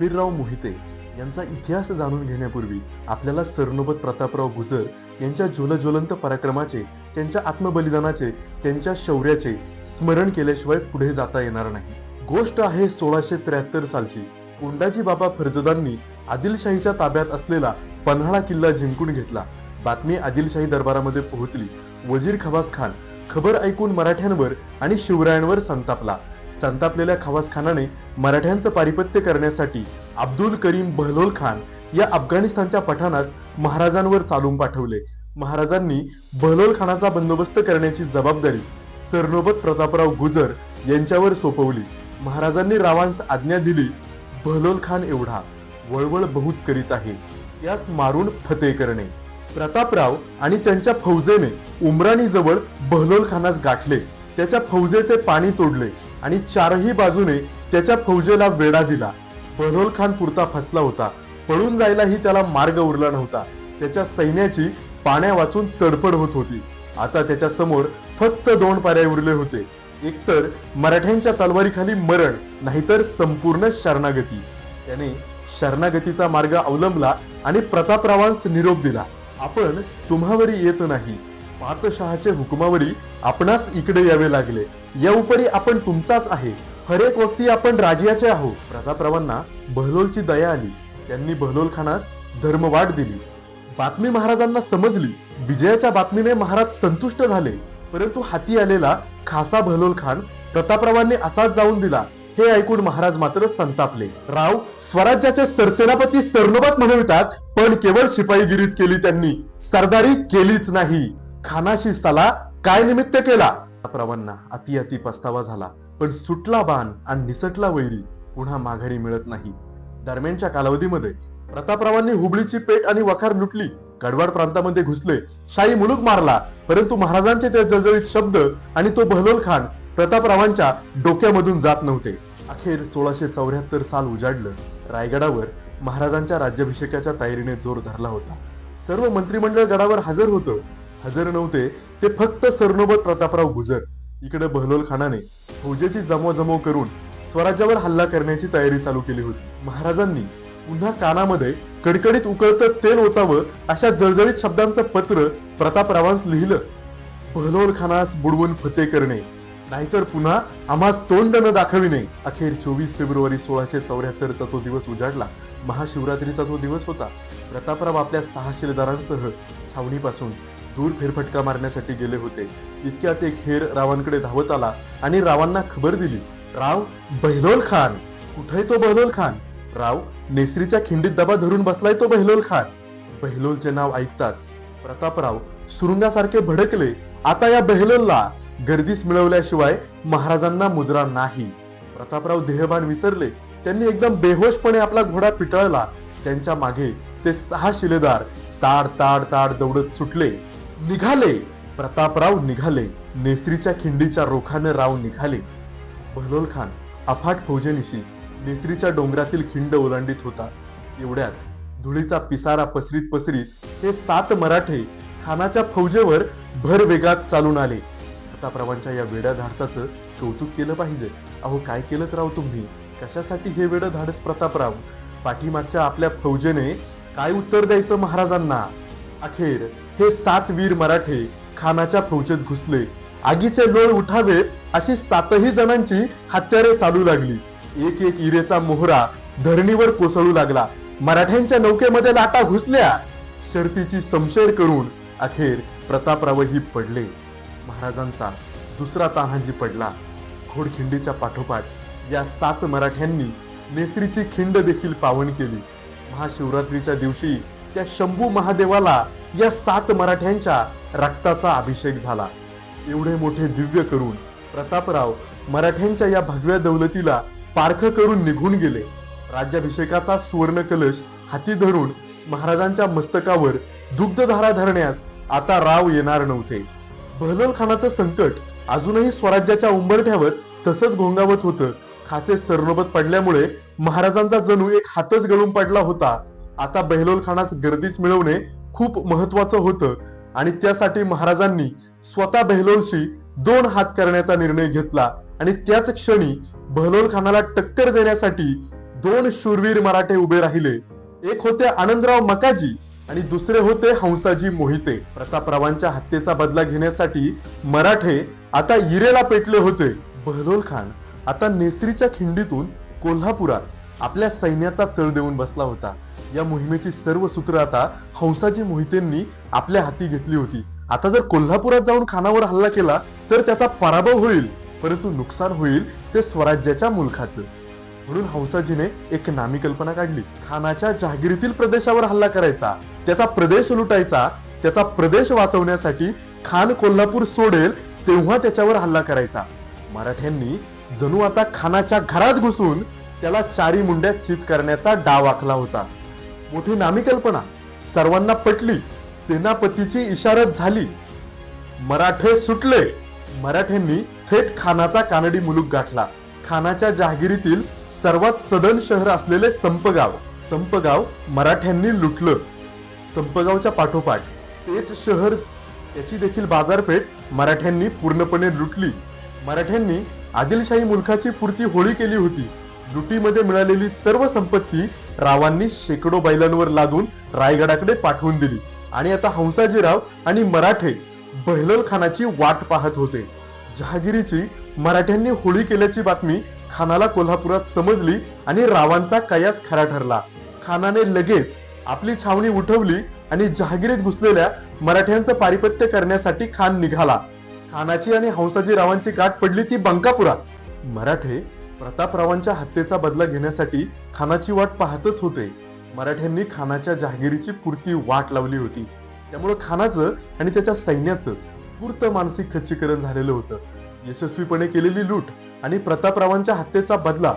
शब्बीरराव मोहिते यांचा इतिहास जाणून घेण्यापूर्वी आपल्याला सरनोबत प्रतापराव गुजर यांच्या ज्वलज्वलंत पराक्रमाचे त्यांच्या आत्मबलिदानाचे त्यांच्या शौर्याचे स्मरण केल्याशिवाय पुढे जाता येणार नाही. गोष्ट आहे सोळाशे त्र्याहत्तर सालची. कोंडाजी बाबा फर्जदांनी आदिलशाहीच्या ताब्यात असलेला पन्हाळा किल्ला जिंकून घेतला. बातमी आदिलशाही दरबारामध्ये पोहोचली. वजीर खवास खान खबर ऐकून मराठ्यांवर आणि शिवरायांवर संतापला. संतापलेल्या खवास खानाने मराठ्यांचं पारिपत्य करण्यासाठी अब्दुल करीम बहलोल खान या अफगाणिस्तानच्या पठाणास महाराजांवर चालून पाठवले. महाराजांनी बहलोल खानाचा बंदोबस्त करण्याची जबाबदारी सरनोबत प्रतापराव गुजर यांच्यावर सोपवली. महाराजांनी रावांस आज्ञा दिली बहलोल खान एवढा वळवळ बहुत करीत आहे. यास मारून फते करणे. प्रतापराव आणि त्यांच्या फौजेने उमराणीजवळ बहलोल खानास गाठले. त्याच्या फौजेचे पाणी तोडले. आणि चारही बाजूने त्याच्या फौजेला वेढा दिला. बहरोल खान पुरता फसला होता. पळून जायलाही त्याला मार्ग उरला नव्हता. त्याच्या सैन्याची पाण्या वाचून तडफड होत होती. आता त्याच्यासमोर फक्त दोन पर्याय उरले होते. एकतर मराठ्यांच्या तलवारीखाली मरण नाहीतर संपूर्ण शरणागती. त्याने शरणागतीचा मार्ग अवलंबला आणि प्रतापरावांस निरोप दिला. आपण तुम्हावरी येत नाही. पातशहाचे हुकुमावरी आपणास इकडे यावे लागले. या उपरी आपण तुमचाच आहे. हरेक वक्ती आपण राजियाचे आहोत. प्रतापरावांना बहलोलची दया आली. त्यांनी बहलोल खानास धर्मवाट दिली. बातमी महाराजांना समजली. विजयाच्या बातमीने महाराज संतुष्ट झाले. परंतु हाती आलेला खासा बहलोल खान प्रतापरावांनी असाच जाऊन दिला. हे ऐकून महाराज मात्र संतापले. राव स्वराज्याचे सरसेनापती सरनोबत म्हणवितात पण केवळ शिपाईगिरीच केली त्यांनी. सरदारी केलीच नाही. खाना शिस्ताला काय निमित्त केला? प्रवांना अति अति पस्तावा झाला. पण सुटला बाण आणि निसटला वैरी पुन्हा माघारी मिळत नाही. दरम्यानच्या कालावधीमध्ये प्रतापरावांनी हुबळीची पेट आणि वखार लुटली. गडवाड प्रांतामध्ये घुसले. शाही मुलूक मारला. परंतु महाराजांचे ते जळजळीत शब्द आणि तो बहलोल खान प्रतापरावांच्या डोक्यामधून जात नव्हते. अखेर सोळाशे चौऱ्याहत्तर साल उजाडलं. रायगडावर महाराजांच्या राज्याभिषेकाच्या तयारीने जोर धरला होता. सर्व मंत्रिमंडळ गडावर हजर होतं. हजर नव्हते ते फक्त सरनोबत प्रतापराव गुजर इकडे बहलोल खानाने फौजेची जमवजमव करून स्वराज्यावर हल्ला करण्याची तयारी चालू केली होती. महाराजांनी पुन्हा कानामध्ये कडकडीत उकळतं तेल ओतावं अशा जळजळीत शब्दांचं पत्र प्रतापरावांस लिहिलं. बहलोल खानास बुडवून फते करणे नाहीतर पुन्हा आम्हास तोंड न दाखविणे. अखेर चोवीस फेब्रुवारी सोळाशे चौऱ्याहत्तरचा तो दिवस उजाडला. महाशिवरात्रीचा तो दिवस होता. प्रतापराव आपल्या सहा शिलेदारांसह छावणीपासून दूर फेरफटका मारण्यासाठी गेले होते. इतक्यात एक हेर रावांकडे धावत आला आणि रावांना खबर दिली राव बहलोल खान. कुठे तो बहलोल खान? राव नेसरीच्या खिंडीत दबा धरून बसलाय तो बहिलोल खान. बहिलोलचे नाव ऐकताच प्रतापराव सुरुंगासारखे भडकले आता या बहिलोलला गर्दीस मिळवल्याशिवाय महाराजांना मुजरा नाही. प्रतापराव देहभान विसरले. त्यांनी एकदम बेहोशपणे आपला घोडा पिटाळला. त्यांच्या मागे ते सहा शिलेदार ताड ताड ताड दौडत सुटले. निघाले. प्रतापराव निघाले. नेसरीच्या खिंडीच्या रोखाने राव निघाले. बहलोल खान अफाट फौजेनिशी नेसरीच्या डोंगरातील खिंड ओलांडीत होता. एवढ्यात धुळीचा पिसारा पसरीत पसरीत हे सात मराठे खानाच्या फौजेवर भर वेगात चालून आले. प्रतापरावांच्या या वेड्या धाडसाचं कौतुक केलं पाहिजे. अहो काय केलं राव तुम्ही? कशासाठी हे वेड धाडस प्रतापराव? पाठीमागच्या आपल्या फौजेने काय उत्तर द्यायचं महाराजांना? अखेर हे सात वीर मराठे खानाच्या फौजेत घुसले. आगीचे लोळ उठावेत अशी सातही जणांची हत्यारे चालू लागली. एक एक इरेचा मोहरा धरणीवर कोसळू लागला. मराठ्यांच्या नौकेमध्ये लाटा घुसल्या. शर्तीची समशेर करून अखेर प्रतापरावही पडले. महाराजांचा दुसरा तान्हाजी पडला. घोडखिंडीच्या पाठोपाठ या सात मराठ्यांनी नेसरीची खिंड देखील पावन केली. महाशिवरात्रीच्या दिवशी त्या शंभू महादेवाला या सात मराठ्यांच्या रक्ताचा अभिषेक झाला. एवढे मोठे दिव्य करून प्रतापराव मराठ्यांच्या या भगव्या दौलतीला पारख करून निघून गेले. राज्याभिषेकाचा सुवर्ण कलश हाती धरून महाराजांच्या मस्तकावर दुग्धधारा धरण्यास आता राव येणार नव्हते. बहलोल खानाचं संकट अजूनही स्वराज्याच्या उंबरठ्यावर तसंच घोंगावत होतं. खासे सरनोबत पडल्यामुळे महाराजांचा जणू एक हातच गळून पडला होता. आता बहलोल खानास गर्दीच मिळवणे खूप महत्वाचं होतं आणि त्यासाठी महाराजांनी स्वतः बहलोलशी दोन हात करण्याचा निर्णय घेतला आणि त्याच क्षणी बहलोल खानाला टक्कर देण्यासाठी दोन शूरवीर मराठे उभे राहिले. एक होते आनंदराव मकाजी आणि दुसरे होते हंसाजी मोहिते. प्रतापरावांच्या हत्येचा बदला घेण्यासाठी मराठे आता इरेला पेटले होते. बहलोल खान आता नेसरीच्या खिंडीतून कोल्हापुरात आपल्या सैन्याचा तळ देऊन बसला होता. या मोहिमेची सर्व सूत्र आता हंसाजी मोहितेंनी आपल्या हाती घेतली होती. आता जर कोल्हापुरात जाऊन खानावर हल्ला केला तर त्याचा पराभव होईल. परंतु नुकसान होईल ते स्वराज्याच्या मुलखाचं. म्हणून हंसाजीने एक नामी कल्पना काढली. खानाच्या जहागिरीतील प्रदेशावर हल्ला करायचा त्याचा प्रदेश लुटायचा त्याचा प्रदेश वाचवण्यासाठी खान कोल्हापूर सोडेल तेव्हा त्याच्यावर हल्ला करायचा. मराठ्यांनी जणू आता खानाच्या घरात घुसून त्याला चारी मुंड्यात चित करण्याचा डाव आखला होता. मोठी नामी कल्पना. सर्वांना पटली. सेनापतीची इशारत झाली. मराठे सुटले. मराठ्यांनी थेट खानाचा कानडी मुलूक गाठला. खानाच्या जहागिरीतील सर्वात सदन शहर असलेले संपगाव. संपगाव मराठ्यांनी लुटलं. संपगावच्या पाठोपाठ तेच शहर त्याची देखील बाजारपेठ मराठ्यांनी पूर्णपणे लुटली. मराठ्यांनी आदिलशाही मुलखाची पूर्ती होळी केली होती. लुटीमध्ये मिळालेली सर्व संपत्ती रावांनी शेकडो बैलांवर लादून रायगडाकडे पाठवून दिली. आणि आता हंसाजीराव आणि मराठे बहलोल खानाची वाट पाहत होते. जहागिरीची मराठ्यांनी होळी केल्याची बातमी खानाला कोल्हापुरात समजली आणि रावांचा कयास खरा ठरला. खानाने लगेच आपली छावणी उठवली आणि जहागिरीत घुसलेल्या मराठ्यांचं पारिपत्य करण्यासाठी खान निघाला. खानाची आणि हंसाजी रावांची गाठ पडली ती बंकापुरात. मराठे प्रतापरावांच्या हत्येचा बदला घेण्यासाठी खानाची वाट पाहतच होते. मराठ्यांनी खानाच्या जहागिरीची पुरती वाट लावली होती. त्यामुळे खानाचं आणि त्याच्या सैन्याचं पूर्त मानसिक खच्चीकरण झालेलं होतं. यशस्वीपणे केलेली लूट आणि प्रतापरावांच्या हत्येचा बदला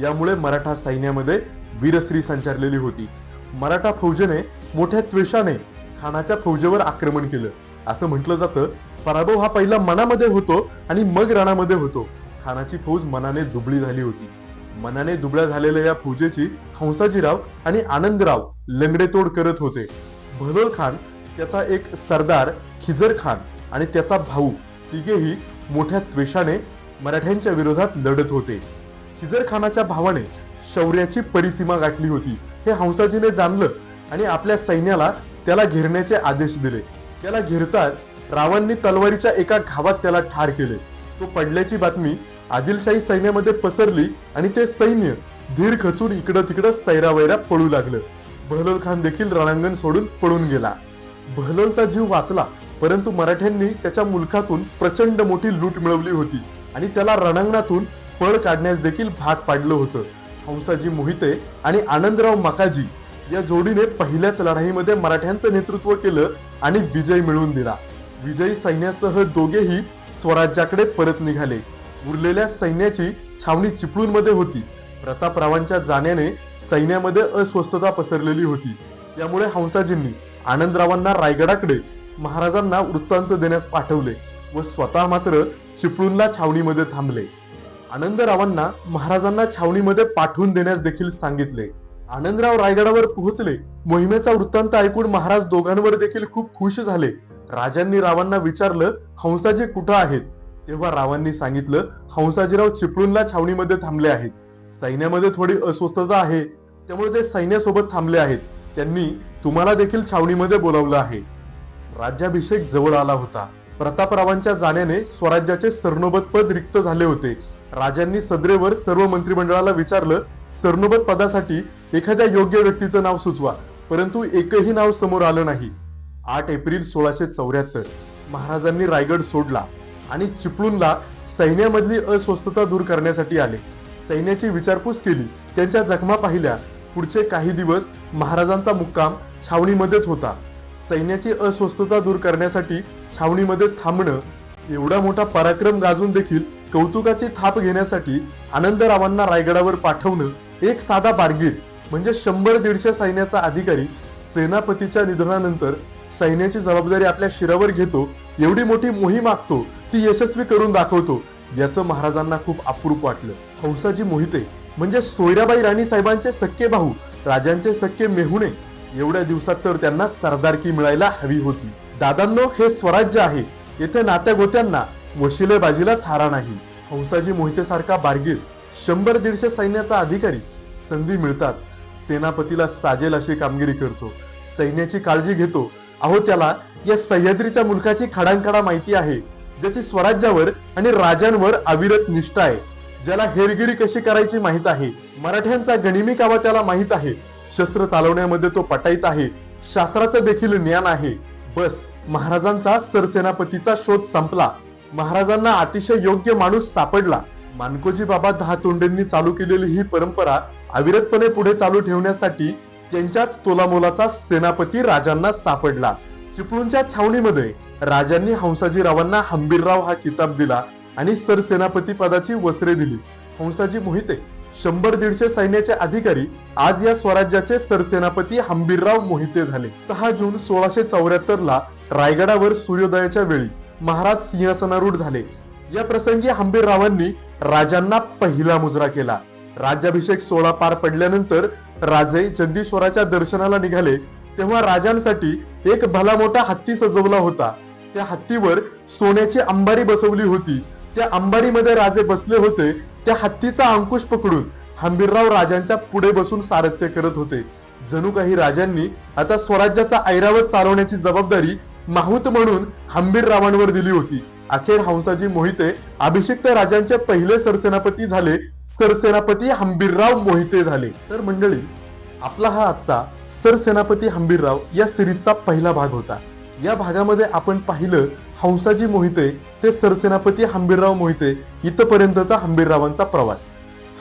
यामुळे मराठा सैन्यामध्ये वीरश्री संचारलेली होती. मराठा फौजेने मोठ्या त्वेषाने खानाच्या फौजेवर आक्रमण केलं. असं म्हटलं जातं पराभव हा पहिला मनामध्ये होतो आणि मग रणामध्ये होतो. खानाची फौज मनाने दुबळी झाली होती. मनाने दुबळ्या झालेल्या या फौजेची हंसाजीराव आणि आनंदराव लंगडेतोड करत होते. बहलोल खान त्याचा एक सरदार खिजर खान आणि त्याचा भाऊ तिघेही मोठ्या त्वेषाने मराठ्यांच्या विरोधात लढत होते. खिजर खानाच्या भावाने शौर्याची परिसीमा गाठली होती. हे हंसाजीने जाणलं आणि आपल्या सैन्याला त्याला घेरण्याचे आदेश दिले. त्याला घेरताच रावांनी तलवारीच्या एका घावात त्याला ठार केले. तो पडल्याची बातमी आदिलशाही सैन्यामध्ये पसरली आणि ते सैन्य धीर खचून इकडं तिकडं सैरावैरा पळू लागलं. बहलोल खान देखील रणांगण सोडून पळून गेला. बहलोलचा जीव वाचला परंतु मराठ्यांनी त्याच्या मुलखातून प्रचंड मोठी लूट मिळवली होती आणि त्याला रणांगणातून पळ काढण्यास देखील भाग पाडलं होतं. हंसाजी मोहिते आणि आनंदराव मकाजी या जोडीने पहिल्याच लढाईमध्ये मराठ्यांचं नेतृत्व केलं आणि विजय मिळवून दिला. विजयी सैन्यासह दोघेही स्वराज्याकडे परत निघाले. उरलेल्या सैन्याची छावणी चिपळूणमध्ये होती. प्रतापरावांच्या जाण्याने सैन्यामध्ये अस्वस्थता पसरलेली होती. त्यामुळे हंसाजींनी आनंदरावांना रायगडाकडे महाराजांना वृत्तांत देण्यास पाठवले व स्वतः मात्र चिपळूणला छावणीमध्ये थांबले. आनंदरावांना महाराजांना छावणीमध्ये पाठवून देण्यास देखील सांगितले. आनंदराव रायगडावर पोहोचले मोहिमेचा वृत्तांत ऐकून महाराज दोघांवर देखील खूप खुश झाले. राजांनी रावांना विचारलं हंसाजी कुठं आहेत? तेव्हा रावांनी सांगितलं हंसाजीराव चिपळूणला छावणीमध्ये थांबले आहेत. सैन्यामध्ये थोडी अस्वस्थता आहे. त्यामुळे ते सैन्यासोबत थांबले आहेत. त्यांनी तुम्हाला देखील छावणीमध्ये बोलावलं आहे. राज्याभिषेक जवळ आला होता. प्रतापरावांच्या जाण्याने स्वराज्याचे सरनोबत पद रिक्त झाले होते. राजांनी सदरेवर सर्व मंत्रिमंडळाला विचारलं सरनोबत पदासाठी एखाद्या योग्य व्यक्तीचं नाव सुचवा. परंतु एकही नाव समोर आलं नाही. आठ एप्रिल सोळाशे चौऱ्याहत्तर. महाराजांनी रायगड सोडला. आणि चिपळूणला सैन्यामधली अस्वस्थता दूर करण्यासाठी आले. सैन्याची विचारपूस केली. त्यांच्या जखमा पाहिल्या. पुढचे काही दिवस महाराजांचा मुक्काम छावणीमध्येच होता. सैन्याची अस्वस्थता दूर करण्यासाठी छावणीमध्येच थांबणं एवढा मोठा पराक्रम गाजून देखील कौतुकाची थाप घेण्यासाठी आनंदरावांना रायगडावर पाठवणं एक साधा बारगीर म्हणजे शंभर दीडशे सैन्याचा अधिकारी सेनापतीच्या निधनानंतर सैन्याची जबाबदारी आपल्या शिरावर घेतो एवढी मोठी मोहीम आखतो ती यशस्वी करून दाखवतो याचं महाराजांना खूप अप्रूप वाटलं. हंसाजी मोहिते म्हणजे सोयराबाई राणी साहेबांचे सख्खे भाऊ राजांचे सख्खे मेहुणे एवढ्या दिवसात तर त्यांना सरदारकी मिळायला हवी होती. दादांनो हे स्वराज्य आहे. येथे नात्या गोत्यांना वशिलेबाजीला थारा नाही. हंसाजी मोहिते सारखा बारगीर शंभर दीडशे सैन्याचा अधिकारी संधी मिळताच सेनापतीला साजेल अशी कामगिरी करतो. सैन्याची काळजी घेतो. अहो त्याला या सह्याद्रीच्या मुलकाची खडांखडा माहिती आहे. ज्याची स्वराज्यावर आणि राजांवर अविरत निष्ठा आहे. ज्याला हेरगिरी कशी करायची माहीत आहे? मराठ्यांचा गणिमी कावा त्याला माहीत आहे. शस्त्र चालवण्यामध्ये तो पटाईत आहे. शास्त्राचं देखील ज्ञान आहे. बस महाराजांचा सरसेनापतीचा शोध संपला. महाराजांना अतिशय योग्य माणूस सापडला. मानकोजी बाबा दहा तोंडेंनी चालू केलेली ही परंपरा अविरतपणे पुढे चालू ठेवण्यासाठी त्यांच्याच तोलामोलाचा सेनापती राजांना सापडला. चिपळूणच्या छावणीमध्ये राजांनी हंसाजीरावांना हंबीरराव हा किताब दिला आणि सरसेनापती पदाची वस्त्रे दिली. हंसाजी मोहिते शंभर दीडशे सैन्याचे अधिकारी आज या स्वराज्याचे सरसेनापती हंबीरराव मोहिते झाले. सहा जून सोळाशे चौऱ्याहत्तर ला रायगडावर सूर्योदयाच्या वेळी महाराज सिंहासनारूढ झाले. या प्रसंगी हंबीररावांनी राजांना पहिला मुजरा केला. राज्याभिषेक सोहळा पार पडल्यानंतर राजे जगदीश्वराच्या दर्शनाला निघाले तेव्हा राजांसाठी एक भला मोठा हत्ती सजवला होता. त्या हत्तीवर सोन्याची अंबारी बसवली होती. त्या अंबारीमध्ये राजे बसले होते. त्या हत्तीचा अंकुश पकडून हंबीरराव राजांच्या पुढे बसून सारथ्य करत होते. जणू काही राजांनी आता स्वराज्याचा ऐरावत चालवण्याची जबाबदारी माहूत म्हणून हंबीररावांवर दिली होती. अखेर हंसाजी मोहिते अभिषिक्त राजांचे पहिले सरसेनापती झाले. सरसेनापती हंबीरराव मोहिते झाले. तर मंडळी आपला हा आजचा सरसेनापती हंबीरराव या सिरीजचा पहिला भाग होता. या भागामध्ये आपण पाहिलं हंसाजी मोहिते ते सरसेनापती हंबीरराव मोहिते इथपर्यंतचा हंबीररावांचा प्रवास.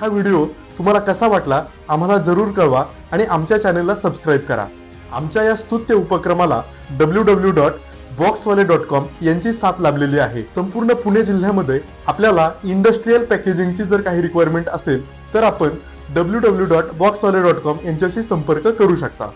हा व्हिडिओ तुम्हाला कसा वाटला आम्हाला जरूर कळवा आणि आमच्या चॅनलला सबस्क्राईब करा. आमच्या या स्तुत्य उपक्रमाला डब्ल्यू डब्ल्यू डॉट बॉक्सवाले डॉट कॉम यांची साथ लाभलेली आहे. संपूर्ण पुणे जिल्ह्यामध्ये आपल्याला इंडस्ट्रीयल पॅकेजिंगची जर काही रिक्वायरमेंट असेल तर आपण डब्ल्यू डब्ल्यू डॉट बॉक्सवाले डॉट कॉम यांच्याशी संपर्क करू शकता.